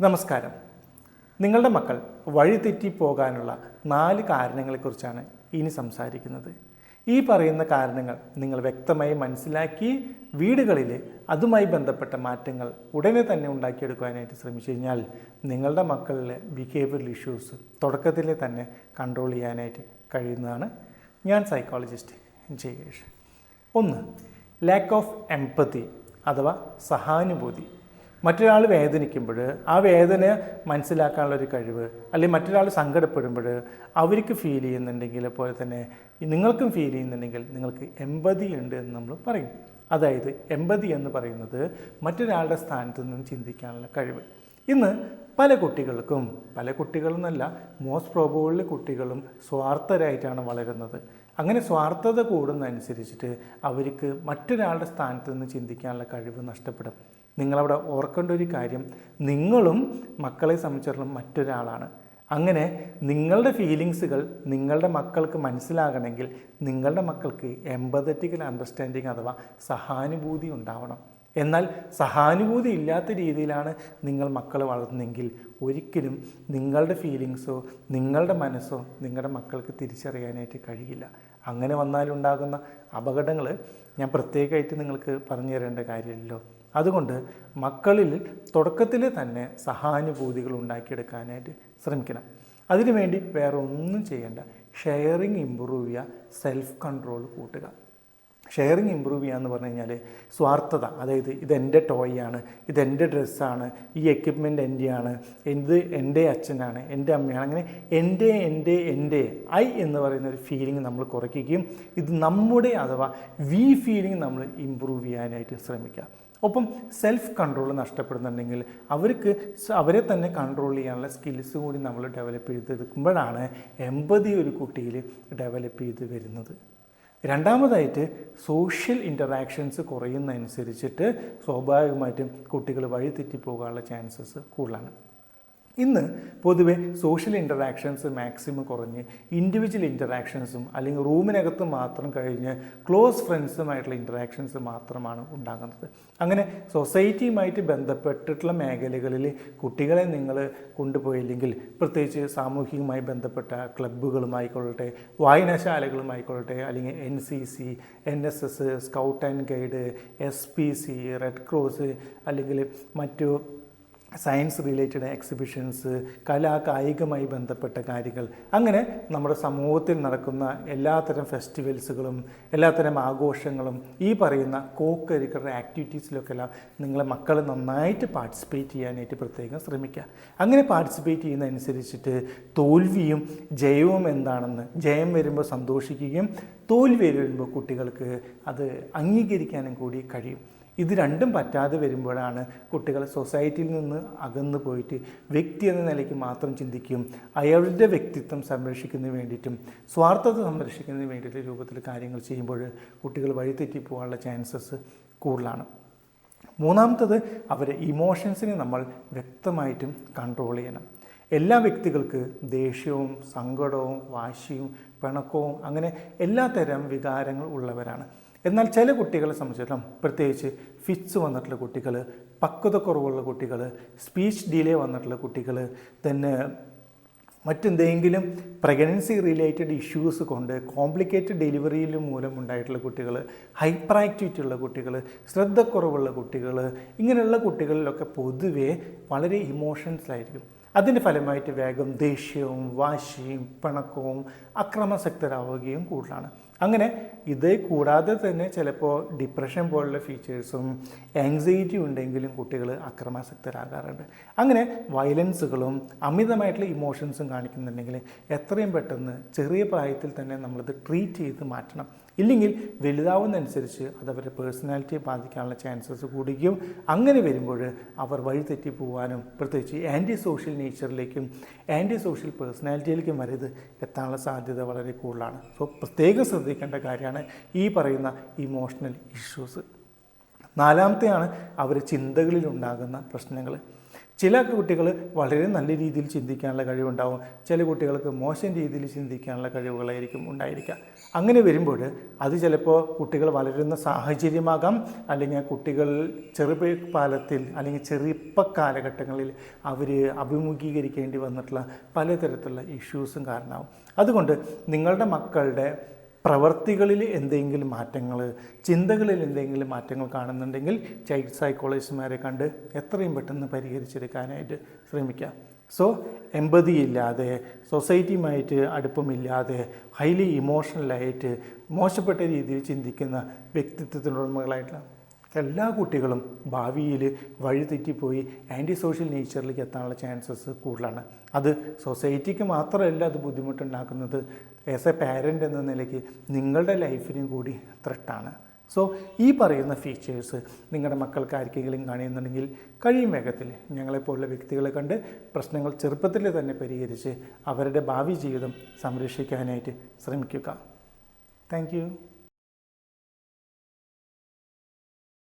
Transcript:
നമസ്കാരം. നിങ്ങളുടെ മക്കൾ വഴിതെറ്റി പോകാനുള്ള നാല് കാരണങ്ങളെക്കുറിച്ചാണ് ഇനി സംസാരിക്കുന്നത്. ഈ പറയുന്ന കാരണങ്ങൾ നിങ്ങൾ വ്യക്തമായി മനസ്സിലാക്കി വീടുകളിൽ അതുമായി ബന്ധപ്പെട്ട മാറ്റങ്ങൾ ഉടനെ തന്നെ ഉണ്ടാക്കിയെടുക്കുവാനായിട്ട് ശ്രമിച്ചു കഴിഞ്ഞാൽ നിങ്ങളുടെ മക്കളിലെ ബിഹേവിയറൽ ഇഷ്യൂസ് തുടക്കത്തിൽ തന്നെ കൺട്രോൾ ചെയ്യാനായിട്ട് കഴിയുന്നതാണ്. ഞാൻ സൈക്കോളജിസ്റ്റ് ജയേഷ്. ഒന്ന് ലാക്ക് ഓഫ് എംപതി അഥവാ സഹാനുഭൂതി. മറ്റൊരാൾ വേദനിക്കുമ്പോൾ ആ വേദന മനസ്സിലാക്കാനുള്ള ഒരു കഴിവ് അല്ലെങ്കിൽ മറ്റൊരാൾ സങ്കടപ്പെടുമ്പോൾ അവർക്ക് ഫീൽ ചെയ്യുന്നുണ്ടെങ്കിൽ പോലെ തന്നെ നിങ്ങൾക്കും ഫീൽ ചെയ്യുന്നുണ്ടെങ്കിൽ നിങ്ങൾക്ക് എമ്പതി ഉണ്ട് എന്ന് നമ്മൾ പറയും. അതായത് എമ്പതി എന്ന് പറയുന്നത് മറ്റൊരാളുടെ സ്ഥാനത്ത് നിന്ന് ചിന്തിക്കാനുള്ള കഴിവ്. ഇന്ന് പല കുട്ടികൾക്കും പല കുട്ടികളെന്നല്ല മോസ്റ്റ് പ്രോബബിളി കുട്ടികളും സ്വാർത്ഥരായിട്ടാണ് വളരുന്നത്. അങ്ങനെ സ്വാർത്ഥത കൂടുന്നതനുസരിച്ചിട്ട് അവർക്ക് മറ്റൊരാളുടെ സ്ഥാനത്ത് നിന്ന് ചിന്തിക്കാനുള്ള കഴിവ് നഷ്ടപ്പെടും. നിങ്ങളവിടെ ഓർക്കേണ്ട ഒരു കാര്യം നിങ്ങളും മക്കളെ സംബന്ധിച്ചിടത്തോളം മറ്റൊരാളാണ്. അങ്ങനെ നിങ്ങളുടെ ഫീലിങ്സുകൾ നിങ്ങളുടെ മക്കൾക്ക് മനസ്സിലാകണമെങ്കിൽ നിങ്ങളുടെ മക്കൾക്ക് എമ്പതറ്റിക്കൽ അണ്ടർസ്റ്റാൻഡിങ് അഥവാ സഹാനുഭൂതി ഉണ്ടാവണം. എന്നാൽ സഹാനുഭൂതി ഇല്ലാത്ത രീതിയിലാണ് നിങ്ങൾ മക്കൾ വളർന്നെങ്കിൽ ഒരിക്കലും നിങ്ങളുടെ ഫീലിങ്സോ നിങ്ങളുടെ മനസ്സോ നിങ്ങളുടെ മക്കൾക്ക് തിരിച്ചറിയാനായിട്ട് കഴിയില്ല. അങ്ങനെ വന്നാലുണ്ടാകുന്ന അപകടങ്ങൾ ഞാൻ പ്രത്യേകമായിട്ട് നിങ്ങൾക്ക് പറഞ്ഞു തരേണ്ട കാര്യമില്ലല്ലോ. അതുകൊണ്ട് മക്കളിൽ തുടക്കത്തിൽ തന്നെ സഹാനുഭൂതികൾ ഉണ്ടാക്കിയെടുക്കാനായിട്ട് ശ്രമിക്കണം. അതിനുവേണ്ടി വേറെ ഒന്നും ചെയ്യേണ്ട. ഷെയറിങ് ഇമ്പ്രൂവ് ചെയ്യുക സെൽഫ് കൺട്രോൾ കൂട്ടുക. ഷെയറിങ് ഇമ്പ്രൂവ് ചെയ്യുക എന്ന് പറഞ്ഞു കഴിഞ്ഞാൽ സ്വാർത്ഥത അതായത് ഇതെന്റെ ടോയാണ് ഇതെന്റെ ഡ്രസ്സാണ് ഈ എക്യുപ്മെന്റ് എന്റെയാണ് എന്ത് എന്റെ അച്ഛനാണ് എന്റെ അമ്മയാണ് അങ്ങനെ എന്റെ എന്റെ എന്റെ ഐ എന്ന് പറയുന്ന ഒരു ഫീലിംഗ് നമ്മൾ കുറയ്ക്കുകയും ഇത് നമ്മുടെ അഥവാ വി ഫീലിംഗ് നമ്മൾ ഇമ്പ്രൂവ് ചെയ്യാനായിട്ട് ശ്രമിക്കുക. ഒപ്പം സെൽഫ് കൺട്രോൾ നഷ്ടപ്പെടുന്നുണ്ടെങ്കിൽ അവർക്ക് അവരെ തന്നെ കൺട്രോൾ ചെയ്യാനുള്ള സ്കിൽസ് കൂടി നമ്മൾ ഡെവലപ്പ് ചെയ്തെടുക്കുമ്പോഴാണ് എൺപതി ഒരു കുട്ടിയിൽ ഡെവലപ്പ് ചെയ്ത് വരുന്നത്. രണ്ടാമതായിട്ട് സോഷ്യൽ ഇന്ററാക്ഷൻസ് കുറയുന്നതനുസരിച്ചിട്ട് സ്വാഭാവികമായിട്ടും കുട്ടികൾ വഴിതെറ്റിപ്പോകാനുള്ള ചാൻസസ് കൂടുതലാണ്. ഇന്ന് പൊതുവെ സോഷ്യൽ ഇന്ററാക്ഷൻസ് മാക്സിമം കുറഞ്ഞ് ഇൻഡിവിജ്വൽ ഇന്ററാക്ഷൻസും അല്ലെങ്കിൽ റൂമിനകത്ത് മാത്രം കഴിഞ്ഞ് ക്ലോസ് ഫ്രണ്ട്സുമായിട്ടുള്ള ഇന്ററാക്ഷൻസ് മാത്രമാണ് ഉണ്ടാകുന്നത്. അങ്ങനെ സൊസൈറ്റിയുമായിട്ട് ബന്ധപ്പെട്ടിട്ടുള്ള മേഖലകളിൽ കുട്ടികളെ നിങ്ങൾ കൊണ്ടുപോയില്ലെങ്കിൽ പ്രത്യേകിച്ച് സാമൂഹികമായി ബന്ധപ്പെട്ട ക്ലബ്ബുകളുമായിക്കൊള്ളട്ടെ വായനശാലകളുമായിക്കൊള്ളട്ടെ അല്ലെങ്കിൽ N C C N S S scout and guide S P C red cross അല്ലെങ്കിൽ മറ്റു സയൻസ് റിലേറ്റഡ് എക്സിബിഷൻസ് കലാ കായികമായി ബന്ധപ്പെട്ട കാര്യങ്ങൾ. അങ്ങനെ നമ്മുടെ സമൂഹത്തിൽ നടക്കുന്ന എല്ലാത്തരം ഫെസ്റ്റിവൽസുകളും എല്ലാത്തരം ആഘോഷങ്ങളും ഈ പറയുന്ന കോ കരിക്കുലർ ആക്ടിവിറ്റീസിലൊക്കെ എല്ലാം നിങ്ങളെ മക്കൾ നന്നായിട്ട് പാർട്ടിസിപ്പേറ്റ് ചെയ്യാനായിട്ട് പ്രത്യേകം ശ്രമിക്കുക. അങ്ങനെ പാർട്ടിസിപ്പേറ്റ് ചെയ്യുന്നതനുസരിച്ചിട്ട് തോൽവിയും ജയവും എന്താണെന്ന് ജയം വരുമ്പോൾ സന്തോഷിക്കുകയും തോൽവി വരുമ്പോൾ കുട്ടികൾക്ക് അത് അംഗീകരിക്കാനും കൂടി കഴിയും. ഇത് രണ്ടും പറ്റാതെ വരുമ്പോഴാണ് കുട്ടികൾ സൊസൈറ്റിയിൽ നിന്ന് അകന്നു പോയിട്ട് വ്യക്തി എന്ന നിലയ്ക്ക് മാത്രം ചിന്തിക്കും അയാളുടെ വ്യക്തിത്വം സംരക്ഷിക്കുന്നതിന് വേണ്ടിയിട്ടും സ്വാർത്ഥത സംരക്ഷിക്കുന്നതിന് വേണ്ടിയിട്ട് രൂപത്തിൽ കാര്യങ്ങൾ ചെയ്യുമ്പോൾ കുട്ടികൾ വഴിതെറ്റി പോകാനുള്ള ചാൻസസ് കൂടുതലാണ്. മൂന്നാമത്തത് അവരെ ഇമോഷൻസിനെ നമ്മൾ വ്യക്തമായിട്ടും കൺട്രോൾ ചെയ്യണം. എല്ലാ വ്യക്തികൾക്ക് ദേഷ്യവും സങ്കടവും വാശിയും പിണക്കവും അങ്ങനെ എല്ലാത്തരം തരം വികാരങ്ങൾ ഉള്ളവരാണ്. എന്നാൽ ചില കുട്ടികളെ സംബന്ധിച്ചിടത്തോളം പ്രത്യേകിച്ച് ഫിറ്റ്സ് വന്നിട്ടുള്ള കുട്ടികൾ പക്വത കുറവുള്ള കുട്ടികൾ സ്പീച്ച് ഡിലേ വന്നിട്ടുള്ള കുട്ടികൾ തന്നെ മറ്റെന്തെങ്കിലും പ്രഗ്നൻസി റിലേറ്റഡ് ഇഷ്യൂസ് കൊണ്ട് കോംപ്ലിക്കേറ്റഡ് ഡെലിവറിയിൽ മൂലം ഉണ്ടായിട്ടുള്ള കുട്ടികൾ ഹൈപ്പർ ആക്ടിവിറ്റി ഉള്ള കുട്ടികൾ ശ്രദ്ധക്കുറവുള്ള കുട്ടികൾ ഇങ്ങനെയുള്ള കുട്ടികളിലൊക്കെ പൊതുവേ വളരെ ഇമോഷൻസിലായിരിക്കും അതിന്റെ ഫലമായിട്ട് വേഗം ദേഷ്യവും വാശിയും പിണക്കവും അക്രമസക്തരാവുകയും കൂടുതലാണ്. അങ്ങനെ ഇത് കൂടാതെ തന്നെ ചിലപ്പോൾ ഡിപ്രഷൻ പോലുള്ള ഫീച്ചേഴ്സും ആങ്സൈറ്റി ഉണ്ടെങ്കിലും കുട്ടികൾ അക്രമാസക്തരാകാറുണ്ട്. അങ്ങനെ വയലൻസുകളും അമിതമായിട്ടുള്ള ഇമോഷൻസും കാണിക്കുന്നുണ്ടെങ്കിൽ എത്രയും പെട്ടെന്ന് ചെറിയ പ്രായത്തിൽ തന്നെ നമ്മളത് ട്രീറ്റ് ചെയ്ത് മാറ്റണം. ഇല്ലെങ്കിൽ വലുതാവുന്നതനുസരിച്ച് അത് അവരുടെ പേഴ്സണാലിറ്റിയെ ബാധിക്കാനുള്ള ചാൻസസ് കൂടുകയും അങ്ങനെ വരുമ്പോൾ അവർ വഴിതെറ്റി പോകാനും പ്രത്യേകിച്ച് ആന്റി സോഷ്യൽ നേച്ചറിലേക്കും ആന്റി സോഷ്യൽ പേഴ്സണാലിറ്റിയിലേക്കും വരെ ഇത് എത്താനുള്ള സാധ്യത വളരെ കൂടുതലാണ്. സോ പ്രത്യേകം ശ്രദ്ധിക്കേണ്ട കാര്യമാണ് ഈ പറയുന്ന ഇമോഷണൽ ഇഷ്യൂസ് നാലാമത്തെയാണ് അവർ ചിന്തകളിലുണ്ടാകുന്ന പ്രശ്നങ്ങൾ. ചില കുട്ടികൾ വളരെ നല്ല രീതിയിൽ ചിന്തിക്കാനുള്ള കഴിവുണ്ടാവും. ചില കുട്ടികൾക്ക് മോശം രീതിയിൽ ചിന്തിക്കാനുള്ള കഴിവുകളായിരിക്കും ഉണ്ടായിരിക്കുക. അങ്ങനെ വരുമ്പോൾ അത് ചിലപ്പോൾ കുട്ടികൾ വളരുന്ന സാഹചര്യമാകാം. അല്ലെങ്കിൽ കുട്ടികൾ ചെറുപ്പകാലത്തിൽ അല്ലെങ്കിൽ ചെറുപ്പ കാലഘട്ടങ്ങളിൽ അവർ അഭിമുഖീകരിക്കേണ്ടി വന്നിട്ടുള്ള പലതരത്തിലുള്ള ഇഷ്യൂസും കാരണമാവും. അതുകൊണ്ട് നിങ്ങളുടെ മക്കളുടെ പ്രവർത്തികളിൽ എന്തെങ്കിലും മാറ്റങ്ങൾ ചിന്തകളിൽ എന്തെങ്കിലും മാറ്റങ്ങൾ കാണുന്നുണ്ടെങ്കിൽ ചൈൽഡ് സൈക്കോളജിസ്റ്റുമാരെ കണ്ട് എത്രയും പെട്ടെന്ന് പരിഹരിച്ചെടുക്കാനായിട്ട് ശ്രമിക്കാം. സോ എമ്പതി ഇല്ലാതെ സൊസൈറ്റിയുമായിട്ട് അടുപ്പമില്ലാതെ ഹൈലി ഇമോഷണലായിട്ട് മോശപ്പെട്ട രീതിയിൽ ചിന്തിക്കുന്ന വ്യക്തിത്വത്തിനുടമകളായിട്ടുള്ള എല്ലാ കുട്ടികളും ഭാവിയിൽ വഴിതെറ്റിപ്പോയി ആന്റി സോഷ്യൽ നേച്ചറിലേക്ക് എത്താനുള്ള ചാൻസസ് കൂടുതലാണ്. അത് സൊസൈറ്റിക്ക് മാത്രമല്ല അത് ബുദ്ധിമുട്ടുണ്ടാക്കുന്നത്. ആസ് എ പാരന്റ് എന്ന നിലയ്ക്ക് നിങ്ങളുടെ ലൈഫിനും കൂടി ത്രെട്ടാണ് സോ ഈ പറയുന്ന ഫീച്ചേഴ്സ് നിങ്ങളുടെ മക്കൾക്ക് ആർക്കെങ്കിലും കാണുന്നുണ്ടെങ്കിൽ കഴിയും വേഗത്തിൽ ഞങ്ങളെപ്പോലുള്ള വ്യക്തികളെ കണ്ട് പ്രശ്നങ്ങൾ ചെറുപ്പത്തിൽ തന്നെ പരിഹരിച്ച് അവരുടെ ഭാവി ജീവിതം സംരക്ഷിക്കാനായിട്ട് ശ്രമിക്കുക. താങ്ക്